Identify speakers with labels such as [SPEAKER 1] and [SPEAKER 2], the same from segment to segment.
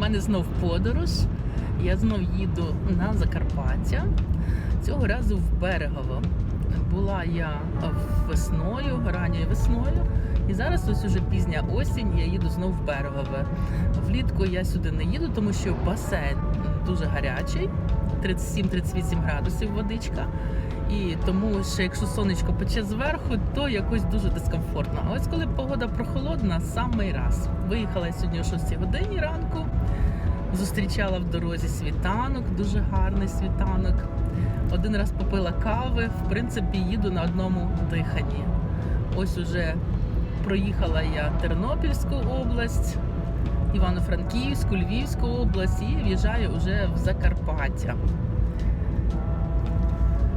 [SPEAKER 1] мене знов подорож. Я знов їду на Закарпаття. Цього разу в Берегово. Була я весною, ранньою весною. І зараз ось уже пізня осінь, я їду знов в Берегове. Влітку я сюди не їду, тому що басейн дуже гарячий, 37-38 градусів водичка. І тому ще якщо сонечко пече зверху, то якось дуже дискомфортно. А ось коли погода прохолодна, самий раз. Виїхала я сьогодні о 6 годині ранку, зустрічала в дорозі світанок, дуже гарний світанок. Один раз попила кави, в принципі, їду на одному диханні. Ось уже проїхала я Тернопільську область, Івано-Франківську, Львівську область і в'їжджаю вже в Закарпаття.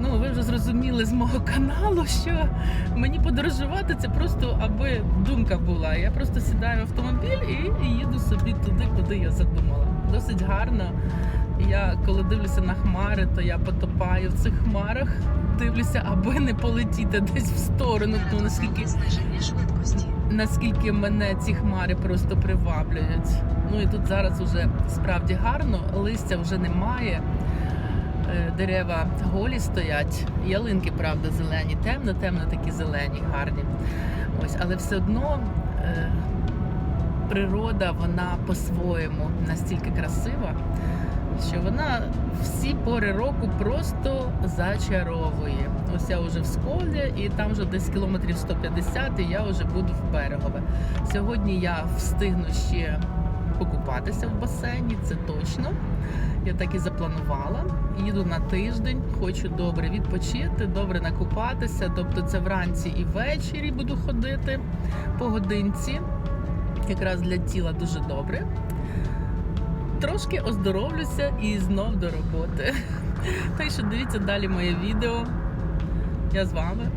[SPEAKER 1] Ну, ви вже зрозуміли з мого каналу, що мені подорожувати це просто аби думка була. Я просто сідаю в автомобіль і їду собі туди, куди я задумала. Досить гарно. Я коли дивлюся на хмари, то я потопаю в цих хмарах, дивлюся, аби не полетіти десь в сторону. Ну, наскільки наскільки мене ці хмари просто приваблюють. Ну і тут зараз уже справді гарно, листя вже немає. Е, Дерева голі стоять, ялинки, правда, зелені, темно, темно такі зелені, гарні. Ось, але все одно е, природа, вона по-своєму настільки красива, що вона всі пори року просто зачаровує. Ось я вже в Сколі, і там вже десь кілометрів 150, і я вже буду в берегове. Сьогодні я встигну ще покупатися в басейні, це точно. Я так і запланувала. Їду на тиждень, хочу добре відпочити, добре накупатися. Тобто це вранці і ввечері буду ходити по годинці. Якраз для тіла дуже добре. Трошки оздоровлюся і знов до роботи. Так що дивіться далі моє відео. Я з вами.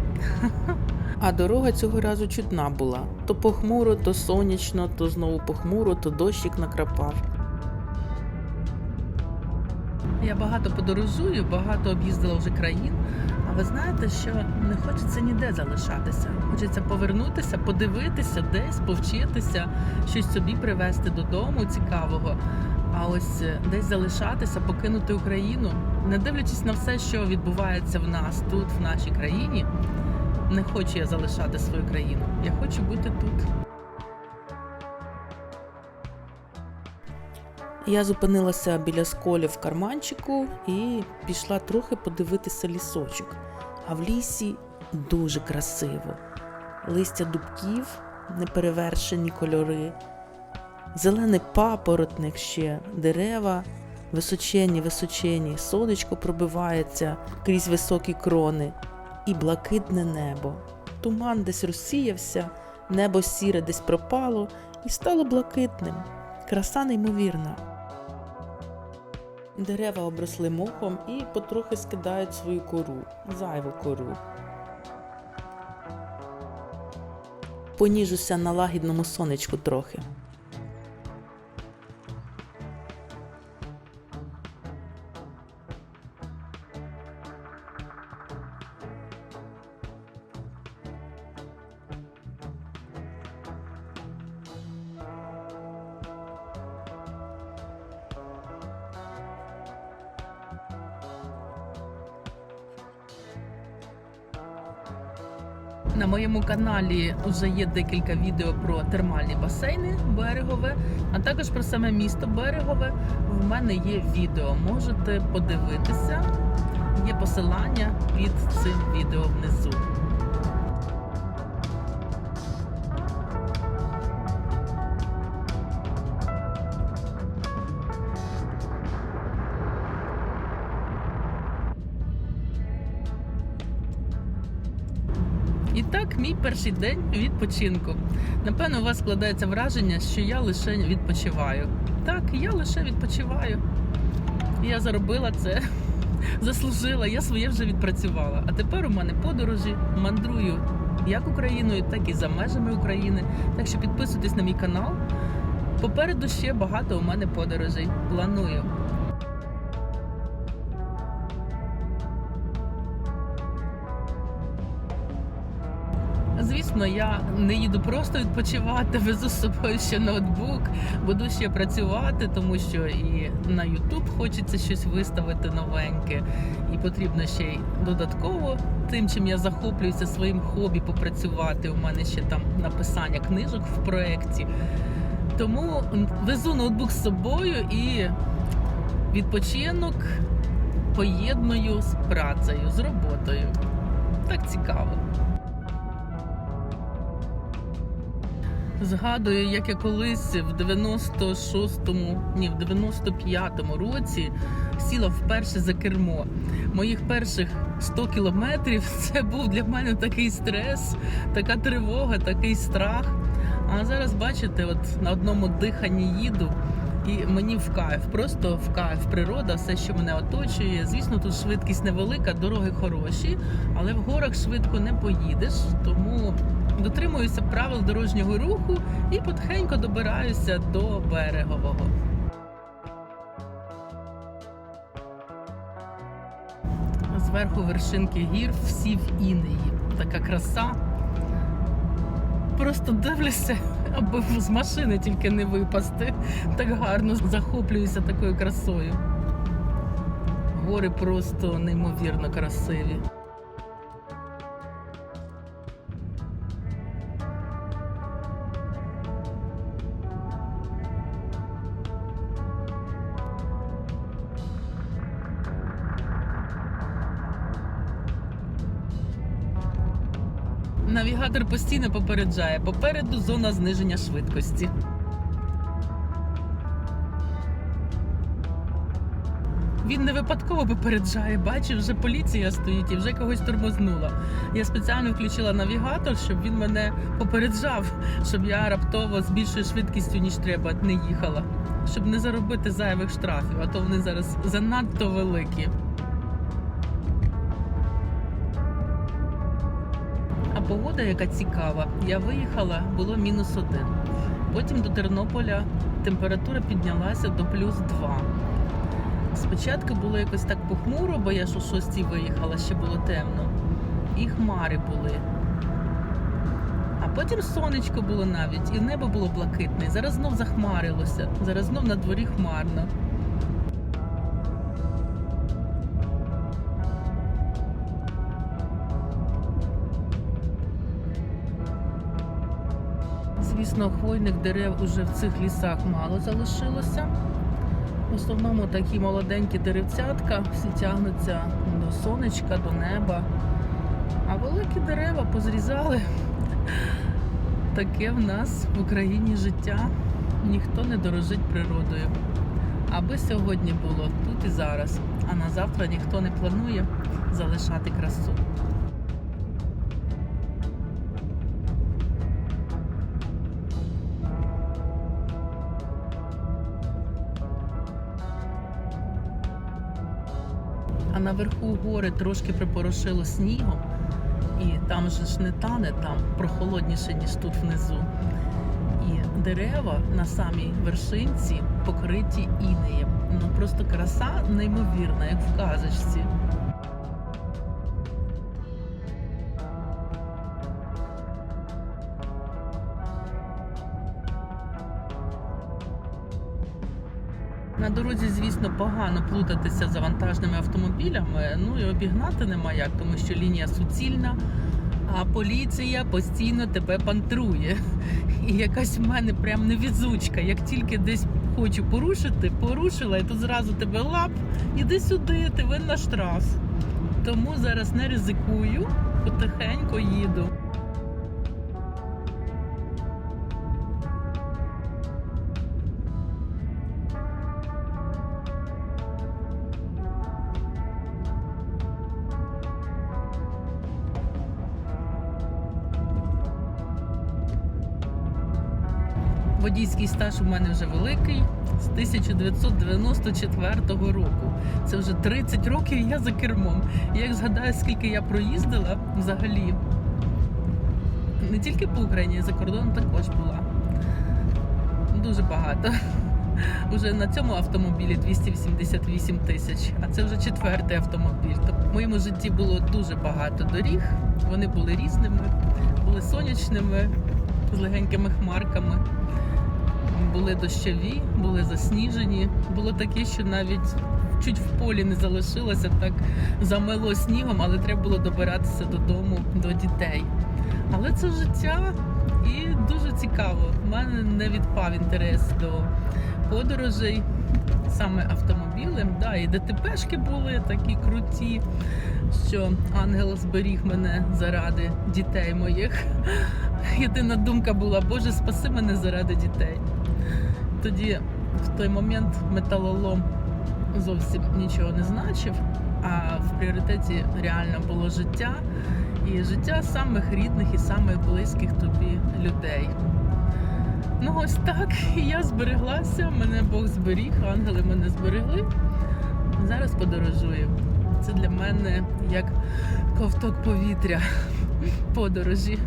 [SPEAKER 1] А дорога цього разу чутна була. То похмуро, то сонячно, то знову похмуро, то дощик накрапав. Я багато подорожую, багато об'їздила вже країн. А ви знаєте, що не хочеться ніде залишатися. Хочеться повернутися, подивитися десь, повчитися, щось собі привезти додому цікавого. А ось е, десь залишатися, покинути Україну, не дивлячись на все, що відбувається в нас тут, в нашій країні. Не хочу я залишати свою країну. Я хочу бути тут. Я зупинилася біля сколі в карманчику і пішла трохи подивитися лісочок. А в лісі дуже красиво. Листя дубків, неперевершені кольори, зелений папоротник ще, дерева, височені, височені, сонечко пробивається крізь високі крони, і блакитне небо. Туман десь розсіявся, небо сіре десь пропало і стало блакитним. Краса неймовірна. Дерева обросли мохом і потрохи скидають свою кору, зайву кору. Поніжуся на лагідному сонечку трохи. На моєму каналі вже є декілька відео про термальні басейни Берегове, а також про саме місто Берегове. В мене є відео. Можете подивитися. Є посилання під цим відео внизу. І так, мій перший день відпочинку. Напевно, у вас складається враження, що я лише відпочиваю. Так, я лише відпочиваю. Я заробила це, заслужила, я своє вже відпрацювала. А тепер у мене подорожі, мандрую як Україною, так і за межами України. Так що підписуйтесь на мій канал. Попереду ще багато у мене подорожей. Планую. Звісно, я не їду просто відпочивати, везу з собою ще ноутбук, буду ще працювати, тому що і на YouTube хочеться щось виставити новеньке, і потрібно ще й додатково тим, чим я захоплююся своїм хобі, попрацювати. У мене ще там написання книжок в проєкті. Тому везу ноутбук з собою і відпочинок поєдную з працею, з роботою. Так цікаво. Згадую, як я колись в 96-му, ні, в 95-му році сіла вперше за кермо. Моїх перших 100 кілометрів це був для мене такий стрес, така тривога, такий страх. А зараз бачите, от на одному диханні їду. І мені в кайф, просто в кайф природа, все, що мене оточує. Звісно, тут швидкість невелика, дороги хороші, але в горах швидко не поїдеш. Тому дотримуюся правил дорожнього руху і потихеньку добираюся до берегового. Зверху вершинки гір всі в інеї. Така краса. Просто дивлюся, аби з машини тільки не випасти. Так гарно захоплююся такою красою. Гори просто неймовірно красиві. Навігатор постійно попереджає. Попереду зона зниження швидкості. Він не випадково попереджає, бачив, вже поліція стоїть і вже когось тормознула. Я спеціально включила навігатор, щоб він мене попереджав, щоб я раптово з більшою швидкістю, ніж треба, не їхала, щоб не заробити зайвих штрафів, а то вони зараз занадто великі. Погода, яка цікава, я виїхала, було мінус один. Потім до Тернополя температура піднялася до плюс два. Спочатку було якось так похмуро, бо я ж о шостій виїхала, ще було темно. І хмари були. А потім сонечко було навіть, і небо було блакитне. Зараз знов захмарилося. Зараз знов на дворі хмарно. Звісно, хвойних дерев уже в цих лісах мало залишилося. В основному такі молоденькі деревцятка, всі тягнуться до сонечка, до неба. А великі дерева позрізали. Таке в нас в Україні життя. Ніхто не дорожить природою. Аби сьогодні було тут і зараз, а на завтра ніхто не планує залишати красу. Наверху гори трошки припорошило снігом, і там же ж не тане, там прохолодніше, ніж тут внизу. І дерева на самій вершинці покриті інеєм. Ну просто краса неймовірна, як в казочці. На дорозі, звісно, погано плутатися з вантажними автомобілями. Ну і обігнати нема як, тому що лінія суцільна, а поліція постійно тебе пантрує. І якась в мене прям невізучка. Як тільки десь хочу порушити, порушила, і тут зразу тебе лап, іди сюди, ти винна штраф. Тому зараз не ризикую, потихеньку їду. Водійський стаж у мене вже великий з 1994 року. Це вже 30 років я за кермом. І як згадаю, скільки я проїздила взагалі, не тільки по Україні, за кордоном також була. Дуже багато. Уже на цьому автомобілі 288 тисяч, а це вже четвертий автомобіль. Тобто в моєму житті було дуже багато доріг. Вони були різними, були сонячними, з легенькими хмарками. Були дощові, були засніжені. Було таке, що навіть чуть в полі не залишилося, так замело снігом, але треба було добиратися додому до дітей. Але це життя і дуже цікаво. У мене не відпав інтерес до подорожей, саме автомобілем. Да, і ДТПшки були такі круті, що ангел зберіг мене заради дітей моїх. Єдина думка була, Боже, спаси мене заради дітей. Тоді в той момент металолом зовсім нічого не значив, а в пріоритеті реально було життя і життя самих рідних і самих близьких тобі людей. Ну ось так, і я збереглася, мене Бог зберіг, ангели мене зберегли. Зараз подорожую. Це для мене як ковток повітря подорожі.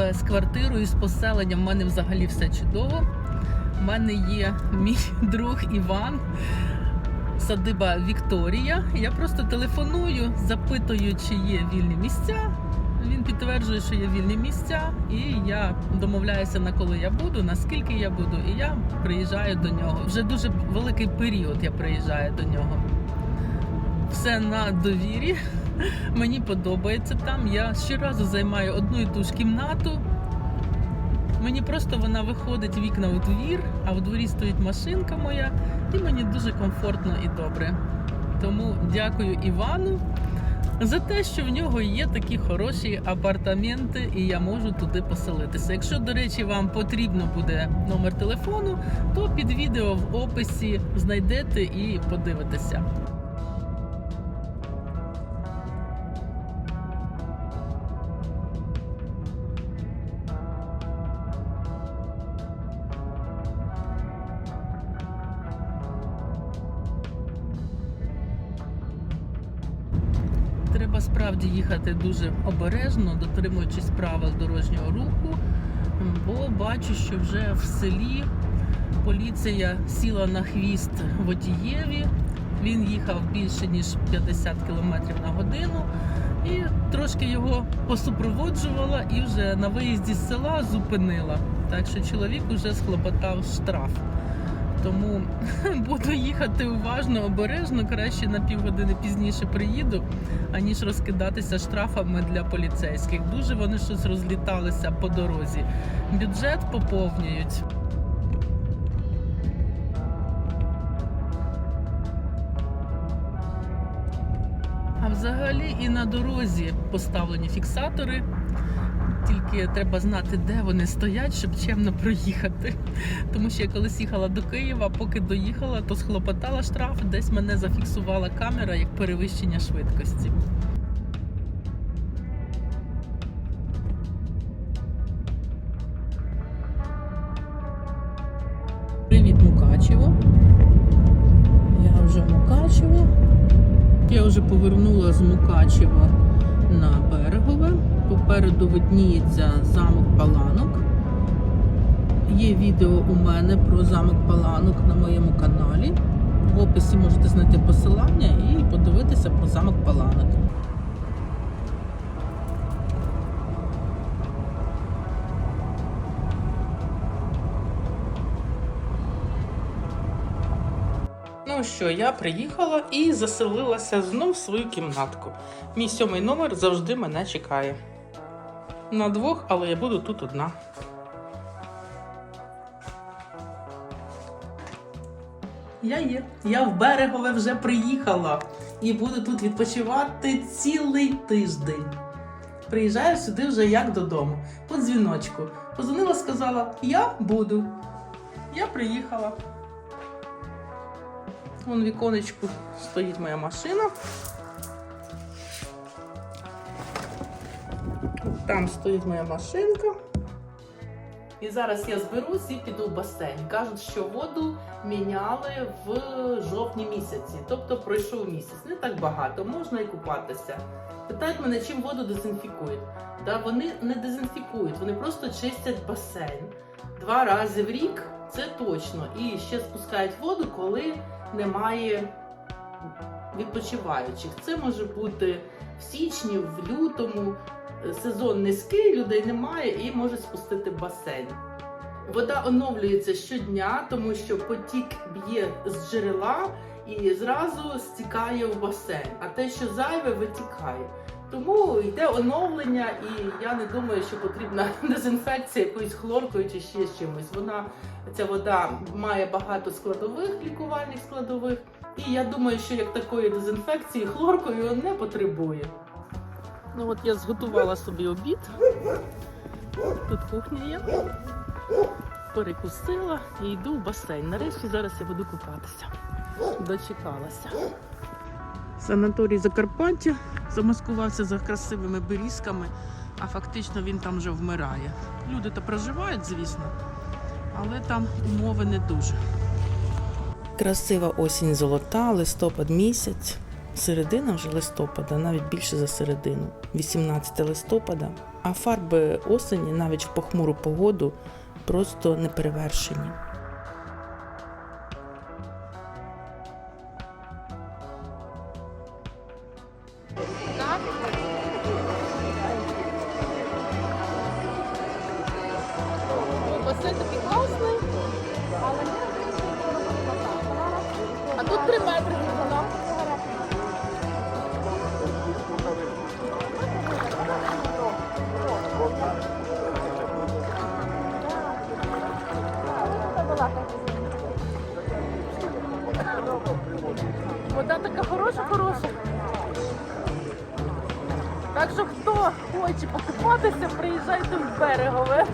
[SPEAKER 1] В з квартирою, з поселенням в мене взагалі все чудово. У мене є мій друг Іван, садиба Вікторія. Я просто телефоную, запитую, чи є вільні місця. Він підтверджує, що є вільні місця, і я домовляюся на коли я буду, наскільки я буду, і я приїжджаю до нього. Вже дуже великий період я приїжджаю до нього. Все на довірі. Мені подобається там. Я щоразу займаю одну і ту ж кімнату. Мені просто вона виходить вікна у двір, а в дворі стоїть машинка моя, і мені дуже комфортно і добре. Тому дякую Івану за те, що в нього є такі хороші апартаменти, і я можу туди поселитися. Якщо, до речі, вам потрібно буде номер телефону, то під відео в описі знайдете і подивитеся. Треба їхати дуже обережно, дотримуючись правил дорожнього руху, бо бачу, що вже в селі поліція сіла на хвіст водієві. Він їхав більше ніж 50 км на годину і трошки його посупроводжувала і вже на виїзді з села зупинила. Так що чоловік вже схлопотав штраф. Тому буду їхати уважно, обережно, краще на півгодини пізніше приїду, аніж розкидатися штрафами для поліцейських. Дуже вони щось розліталися по дорозі. Бюджет поповнюють. А взагалі і на дорозі поставлені фіксатори. Тільки треба знати, де вони стоять, щоб чемно проїхати. Тому що я колись їхала до Києва, поки доїхала, то схлопотала штраф, десь мене зафіксувала камера як перевищення швидкості. Привіт, Мукачево. Я вже в Мукачево. Я вже повернула з Мукачева на берегове. Попереду видніється замок Паланок. Є відео у мене про замок Паланок на моєму каналі. В описі можете знайти посилання і подивитися про замок Паланок. Що, я приїхала і заселилася знов в свою кімнатку. Мій сьомий номер завжди мене чекає. На двох, але я буду тут одна. Я є. Я в берегове вже приїхала і буду тут відпочивати цілий тиждень. Приїжджаю сюди вже як додому, по дзвіночку. Позвонила, сказала, я буду. Я приїхала. Вон в віконечку стоїть моя машина. Там стоїть моя машинка. І зараз я зберусь і піду в басейн. Кажуть, що воду міняли в жовтні місяці, тобто пройшов місяць. Не так багато, можна і купатися. Питають мене, чим воду дезінфікують. Та вони не дезінфікують, вони просто чистять басейн два рази в рік, це точно. І ще спускають воду, коли немає відпочиваючих. Це може бути в січні, в лютому. Сезон низький, людей немає і можуть спустити басейн. Вода оновлюється щодня, тому що потік б'є з джерела і зразу стікає в басейн, а те, що зайве, витікає. Тому йде оновлення, і я не думаю, що потрібна дезінфекція якоюсь хлоркою чи ще з чимось. Вона ця вода має багато складових лікувальних складових, і я думаю, що як такої дезінфекції хлоркою не потребує. Ну от я зготувала собі обід. Тут кухня є. Перекусила і йду в басейн. Нарешті зараз я буду купатися. Дочекалася. Санаторій Закарпаття замаскувався за красивими берізками, а фактично він там вже вмирає. Люди то проживають, звісно, але там умови не дуже. Красива осінь золота, листопад місяць. Середина вже листопада, навіть більше за середину, 18 листопада. А фарби осені навіть в похмуру погоду просто неперевершені. Басейн такий класний. А тут три метри. Вода така хороша, хороша. Так що хто хоче покупатися, приїжджайте в берегове.